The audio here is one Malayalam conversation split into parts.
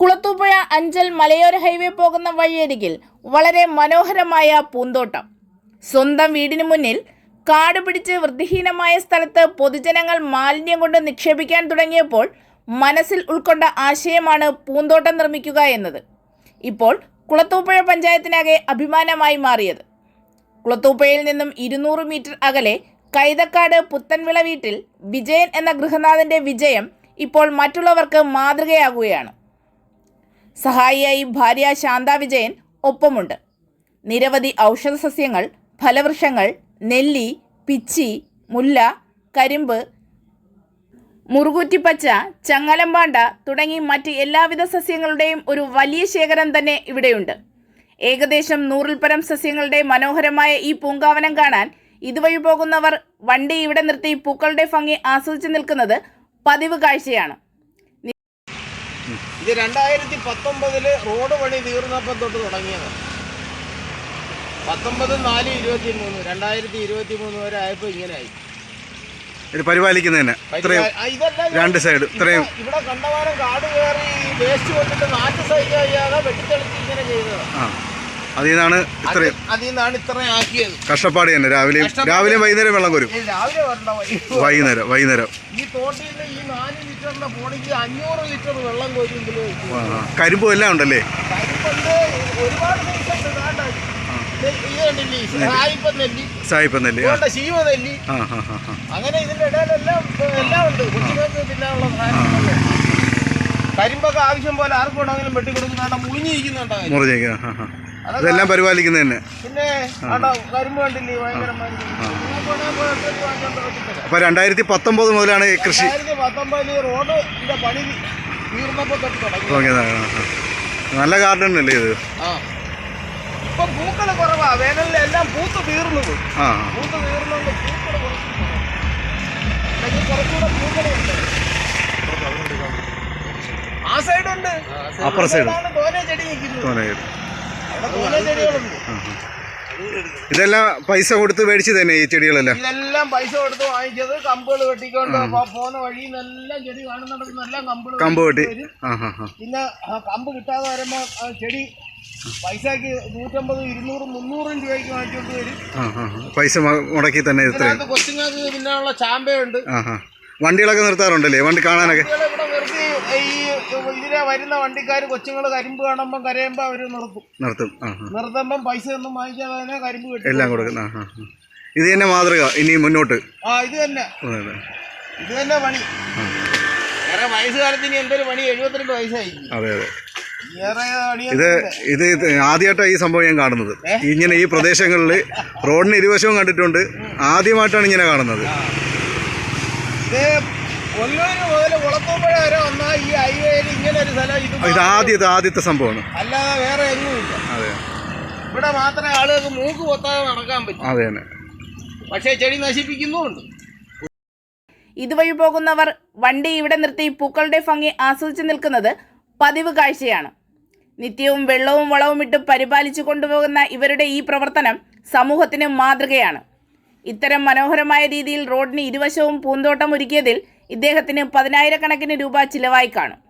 കുളത്തൂപ്പുഴ അഞ്ചൽ മലയോര ഹൈവേ പോകുന്ന വഴിയരികിൽ വളരെ മനോഹരമായ പൂന്തോട്ടം. സ്വന്തം വീടിനു മുന്നിൽ കാട് പിടിച്ച് വൃത്തിഹീനമായ സ്ഥലത്ത് പൊതുജനങ്ങൾ മാലിന്യം കൊണ്ട് നിക്ഷേപിക്കാൻ തുടങ്ങിയപ്പോൾ മനസ്സിൽ ഉൾക്കൊണ്ട ആശയമാണ് പൂന്തോട്ടം നിർമ്മിക്കുക എന്നത്. ഇപ്പോൾ കുളത്തൂപ്പുഴ പഞ്ചായത്തിനകെ അഭിമാനമായി മാറിയത്. കുളത്തൂപ്പുഴയിൽ നിന്നും ഇരുന്നൂറ് മീറ്റർ അകലെ കൈതക്കാട് പുത്തൻവിള വീട്ടിൽ വിജയൻ എന്ന ഗൃഹനാഥന്റെ വിജയം ഇപ്പോൾ മറ്റുള്ളവർക്ക് മാതൃകയാകുകയാണ്. സഹായിയായി ഭാര്യ ശാന്ത വിജയൻ ഒപ്പമുണ്ട്. നിരവധി ഔഷധ സസ്യങ്ങൾ ഫലവൃക്ഷങ്ങൾ നെല്ലി പിച്ചി മുല്ല കരിമ്പ് മുറുകൂറ്റിപ്പച്ച ചങ്ങലമ്പാണ്ട തുടങ്ങി മറ്റ് എല്ലാവിധ സസ്യങ്ങളുടെയും ഒരു വലിയ ശേഖരം തന്നെ ഇവിടെയുണ്ട്. ഏകദേശം നൂറിൽ പരം സസ്യങ്ങളുടെ മനോഹരമായ ഈ പൂങ്കാവനം കാണാൻ ഇതുവഴി പോകുന്നവർ വണ്ടി ഇവിടെ നിർത്തി പൂക്കളുടെ ഭംഗി ആസ്വദിച്ചു നിൽക്കുന്നത് പതിവ് കാഴ്ചയാണ്. ഇത് രണ്ടായിരത്തി പത്തൊമ്പതിൽ റോഡ് പണി തീർന്നപ്പം തൊട്ട് തുടങ്ങിയത്. പത്തൊമ്പത് നാല് ഇരുപത്തി മൂന്ന് രണ്ടായിരത്തി ഇരുപത്തി മൂന്ന് വരെ ആയപ്പോൾ ഇങ്ങനെയായി. ഇത് പരിപാലിക്കുന്നതിന് രണ്ട് സൈഡ് ഇത്രയും ഇവിടെ- കണ്ടമാനം കാട് കയറി വേസ്റ്റ് കൊണ്ടിട്ട് നാട്ടു സൈഡ് കഴിയാതെ വെട്ടിത്തെളിച്ച് ഇങ്ങനെ ചെയ്തത്. ആ. അതിൽ നിന്നാണ് ഇത്രയും. അതിൽ നിന്നാണ് ഇത്രയും ആക്കിയത്. കഷ്ടപ്പാട് തന്നെ. രാവിലെയും രാവിലെ രാവിലെയും വൈകുന്നേരം വെള്ളം കോരും. രാവിലെ വൈകുന്നേരം വൈകുന്നേരം. ഈ തോട്ടിൽ ഈ നാല് ലിറ്ററിന്റെ പോണിക്ക് അഞ്ഞൂറ് ലിറ്റർ വെള്ളം. കരിമ്പും എല്ലാം ഉണ്ടല്ലേ? ഒരുപാട് സായിപ്പം നെല്ലി ശീവ നെല്ലി. അങ്ങനെ ഇതിന്റെ ഇടയിലെല്ലാം എല്ലാം ഉണ്ട്. തിന്നാനുള്ള കരിമ്പൊക്കെ ആവശ്യം പോലെ ആർക്കും ഉണ്ടെങ്കിലും വെട്ടി കൊടുക്കുന്നുണ്ട് മുളിഞ്ഞിരിക്കുന്നുണ്ടോ ഇതെല്ലാം പരിപാലിക്കുന്നത് തന്നെ. അപ്പൊ രണ്ടായിരത്തി പത്തൊമ്പത് മുതലാണ് ഈ കൃഷി. നല്ല ഗാർഡൻ അല്ലേ ഇത്? ആ. സൈഡ് തോനെ ചെടി നിൽക്കുന്നു തോനെ അവിടെ തോനെ ചെടികളുണ്ട് ആ, ആ. ഇതെല്ലാം പൈസ കൊടുത്ത് മേടിച്ച് തന്നെ ഈ ചെടികളെല്ലാം? ഇതെല്ലാം പൈസ കൊടുത്ത് വാങ്ങിച്ചത് കമ്പുകൾ വെട്ടിക്കൊണ്ട് പോന്ന വഴി എല്ലാം ചെടി കാണുന്നുണ്ടെങ്കിൽ കമ്പ് വെട്ടി. ആ ആ പിന്നെ കമ്പ് കിട്ടാതെ വരുമ്പോ ചെടി പൈസക്ക് നൂറ്റമ്പത് ഇരുന്നൂറ് മുന്നൂറും രൂപയ്ക്ക് വാങ്ങിച്ചോണ്ട് വരും. പൈസ മുടക്കി തന്നെ കൊച്ചുങ്ങൾക്ക് പിന്നെയുള്ള ചാമ്പയുണ്ട്. വണ്ടികളൊക്കെ നിർത്താറുണ്ടല്ലേ? വണ്ടി കാണാനൊക്കെ? ഇവിടെ നിർത്തി ഈ ഇതിലെ വരുന്ന വണ്ടിക്കാർ കൊച്ചുങ്ങൾ കരിമ്പ് കാണുമ്പോൾ കരയുമ്പോൾ അവർ നിർത്തും. നിർത്തും. നിർത്തുമ്പം പൈസ ഒന്നും വാങ്ങിക്കാതെ തന്നെ കരിമ്പ് കിട്ടും എല്ലാം കൊടുക്കുന്ന. ഇത് തന്നെ മാതൃക ഇനി മുന്നോട്ട്. ആ ഇത് തന്നെ. ഇത് തന്നെ പണി. വേറെ വയസ്സുകാലത്ത് ഇനി എന്തൊരു പണി? എഴുപത്തിരണ്ട് വയസ്സായി. അതെ അതെ. ഇത് ഇത് ആദ്യമായിട്ടാണ് ഈ സംഭവം ഞാൻ കാണുന്നത്. ഇങ്ങനെ ഈ പ്രദേശങ്ങളിൽ റോഡിന് ഇരുവശവും കണ്ടിട്ടുണ്ട്. ആദ്യമായിട്ടാണ് ഇങ്ങനെ കാണുന്നത്. ഇത് ഒല്ലൂര് മുതൽ കുളത്തൂപ്പുഴ വരെ വന്നാൽ ഈ ഹൈവേയിൽ ഇങ്ങനെ ഒരു സ്ഥലം ഇത് ഇത് ആദ്യത്തെ ആദ്യത്തെ സംഭവമാണ്. അല്ലാതെ വേറെ എങ്ങുമില്ല. അതെ. ഇവിടെ മാത്രമേ ആളുകൾക്ക് മൂക്ക് പൊത്താതെ നടക്കാൻ പറ്റൂ. അതെ തന്നെ. പക്ഷേ ചെടി നശിപ്പിക്കുന്നുമുണ്ട്. ഇതുവഴി പോകുന്നവർ വണ്ടി ഇവിടെ നിർത്തി പൂക്കളുടെ ഭംഗി ആസ്വദിച്ചു നിൽക്കുന്നത് പതിവ് കാഴ്ചയാണ്. നിത്യവും വെള്ളവും വളവും ഇട്ട് പരിപാലിച്ചു കൊണ്ടുപോകുന്ന ഇവരുടെ ഈ പ്രവർത്തനം സമൂഹത്തിന് മാതൃകയാണ്. ഇത്തരം മനോഹരമായ രീതിയിൽ റോഡിന് ഇരുവശവും പൂന്തോട്ടം ഒരുക്കിയതിൽ ഇദ്ദേഹത്തിന് പതിനായിരക്കണക്കിന് രൂപ ചിലവായി കാണും.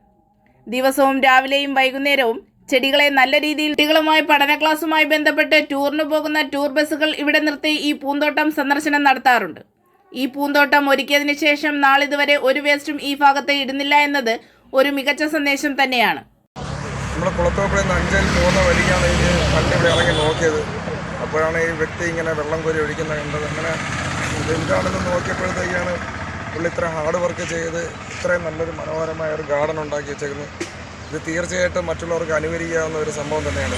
ദിവസവും രാവിലെയും വൈകുന്നേരവും ചെടികളെ നല്ല രീതിയിൽ കുട്ടികളുമായി പഠന ക്ലാസ്സുമായി ബന്ധപ്പെട്ട് ടൂറിന് പോകുന്ന ടൂർ ബസ്സുകൾ ഇവിടെ നിർത്തി ഈ പൂന്തോട്ടം സന്ദർശനം നടത്താറുണ്ട്. ഈ പൂന്തോട്ടം ഒരുക്കിയതിനു ശേഷം നാളിതുവരെ ഒരു വേസ്റ്റും ഈ ഭാഗത്ത് ഇടുന്നില്ല എന്നത് ഒരു മികച്ച സന്ദേശം തന്നെയാണ്. നമ്മുടെ കുളത്തോപ്പിൽ നിന്ന് അഞ്ചൽ പോകുന്ന വഴിക്കാണ് ഈ ഇവിടെ ഇറങ്ങി നോക്കിയത്. അപ്പോഴാണ് ഈ വ്യക്തി ഇങ്ങനെ വെള്ളം കോരി ഒഴിക്കുന്നത് കണ്ടത്. അങ്ങനെ ഇതെന്താണെന്ന് നോക്കിയപ്പോഴത്തേക്കാണ് പുള്ളി ഇത്ര ഹാർഡ് വർക്ക് ചെയ്ത് ഇത്രയും നല്ലൊരു മനോഹരമായ ഒരു ഗാർഡൻ ഉണ്ടാക്കി വെച്ചേക്കുന്നത് ഇത് തീർച്ചയായിട്ടും മറ്റുള്ളവർക്ക് അനുകരിക്കാവുന്ന ഒരു സംഭവം തന്നെയാണ്.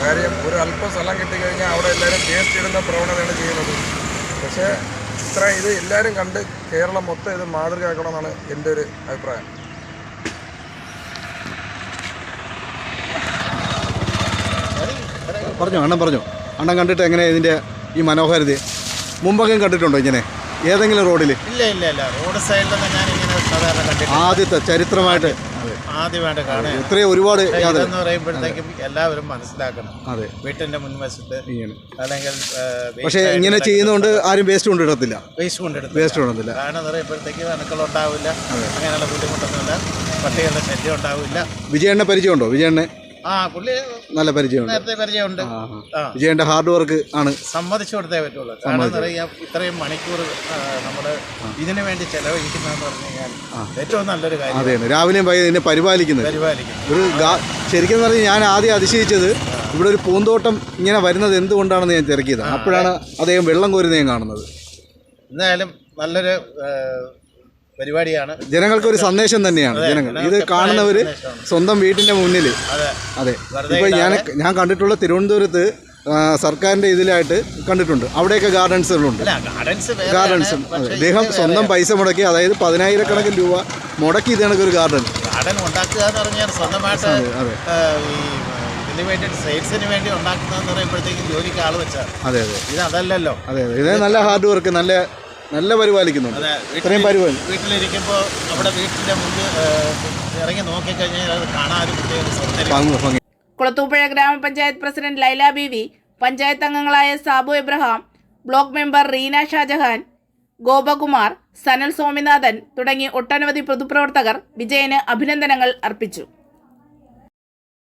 കാര്യം ഒരു അല്പം സ്ഥലം കിട്ടിക്കഴിഞ്ഞാൽ അവിടെ എല്ലാവരും വേസ്റ്റ് ഇടുന്ന പ്രവണതയാണ് ചെയ്യുന്നത്. പക്ഷേ ഇത്ര ഇത് എല്ലാവരും കണ്ട് കേരളം മൊത്തം ഇത് മാതൃകയാക്കണമെന്നാണ് എന്റെ ഒരു അഭിപ്രായം. പറഞ്ഞു അണ്ണൻ പറഞ്ഞു. അണ്ണൻ കണ്ടിട്ട് എങ്ങനെ ഇതിന്റെ ഈ മനോഹാരിത? മുമ്പൊക്കെയും കണ്ടിട്ടുണ്ടോ ഇങ്ങനെ? ഏതെങ്കിലും റോഡിൽ ഇല്ല ഇല്ല ഇല്ല. റോഡ് സൈഡിലൊന്നും ഞാൻ ഇങ്ങനെ സാധാരണ കണ്ടിട്ടില്ല ആദ്യത്തെ ചരിത്രമായിട്ട്. ആദ്യമായിട്ട് കാണുക ഇത്രയും ഒരുപാട് എന്ന് ഇതെന്ന് പറയുമ്പോഴത്തേക്കും എല്ലാവരും മനസ്സിലാക്കണം. അതെ. വീട്ടിന്റെ മുൻവശത്ത് അല്ലെങ്കിൽ പക്ഷേ ഇങ്ങനെ ചെയ്യുന്നതുകൊണ്ട് ആരും വേസ്റ്റ് കൊണ്ടിടത്തില്ല. വേസ്റ്റ് കൊണ്ടിടത്തില്ല. വേസ്റ്റ് കൊണ്ടിടത്തില്ല. കാരണം പറയുമ്പോഴത്തേക്കും ഉണ്ടാവില്ല. അങ്ങനെയുള്ള ബുദ്ധിമുട്ടൊന്നുമില്ല. പട്ടികളുടെ ശല്യം ഉണ്ടാവില്ല. വിജയണ്ണെ പരിചയമുണ്ടോ? വിജയണ്ണെ? ആ പുള്ളി നല്ല പരിചയമുണ്ട്. നേരത്തെ പരിചയമുണ്ട്. വിജയന്റെ ഹാർഡ് വർക്ക് ആണ്. സമ്മതിച്ചു കൊടുത്തേ പറ്റുള്ളൂ. കാരണം എന്താ പറയുക ഇത്രയും മണിക്കൂർ നമ്മൾ ഇതിനു വേണ്ടി ചെലവഴിക്കുന്നതെന്ന് പറഞ്ഞു കഴിഞ്ഞാൽ ഏറ്റവും നല്ലൊരു കാര്യം. അതെയാണ് രാവിലെയും ഇതിനെ പരിപാലിക്കുന്നത്. പരിപാലിക്കുന്നു ഒരു ശരിക്കും പറഞ്ഞാൽ ഞാൻ ആദ്യം അതിശയിച്ചത് ഇവിടെ ഒരു പൂന്തോട്ടം ഇങ്ങനെ വരുന്നത് എന്തുകൊണ്ടാണെന്ന് ഞാൻ തിരക്കിയത് അപ്പോഴാണ് അദ്ദേഹം വെള്ളം കോരുന്നതും കാണുന്നത്. എന്തായാലും നല്ലൊരു പരിപാടിയാണ്. ജനങ്ങൾക്ക് ഒരു സന്ദേശം തന്നെയാണ്. ജനങ്ങൾ. ഇത് കാണുന്നവര് സ്വന്തം വീട്ടിന്റെ മുന്നിൽ അതെ. ഇപ്പൊ ഞാൻ ഞാൻ കണ്ടിട്ടുള്ള തിരുവനന്തപുരത്ത് സർക്കാരിന്റെ ഇതിലായിട്ട് കണ്ടിട്ടുണ്ട്. അവിടെയൊക്കെ ഗാർഡൻസുകളുണ്ട്. ഗാർഡൻസ് അദ്ദേഹം സ്വന്തം പൈസ മുടക്കി അതായത് പതിനായിരക്കണക്കിന് രൂപ മുടക്കി ഇത് കണക്കൊരു ഗാർഡൻ. ഗാർഡൻ ഉണ്ടാക്കുക എന്ന് പറഞ്ഞാൽ സ്വന്തമായിട്ട് ഇതിന് സെയിൽസിന് വേണ്ടി ഉണ്ടാക്കുന്നതെന്ന് പറയുമ്പോഴത്തേക്കും ജോലിക്ക് ആൾ വെച്ചാൽ അതെ അതെ. ഇത് അതല്ലല്ലോ അതെ അതെ. ഇത് നല്ല ഹാർഡ് വർക്ക് നല്ല നല്ല പരിപാലിക്കുന്നുണ്ട്. ഇത്രയും പരിപാലി വീട്ടിലിരിക്കുമ്പോൾ നമ്മുടെ വീട്ടിന്റെ മുന്നിൽ ആ, ഇറങ്ങി നോക്കിക്കഴിഞ്ഞാൽ അത് കാണാൻ കുളത്തൂപ്പുഴ ഗ്രാമപഞ്ചായത്ത് പ്രസിഡന്റ് ലൈല ബീവി പഞ്ചായത്ത് അംഗങ്ങളായ സാബു എബ്രഹാം ബ്ലോക്ക് മെമ്പർ റീന ഷാജഹാൻ ഗോപകുമാർ സനൽ സ്വാമിനാഥൻ തുടങ്ങി ഒട്ടനവധി പൊതുപ്രവർത്തകർ വിജയന് അഭിനന്ദനങ്ങൾ അർപ്പിച്ചു.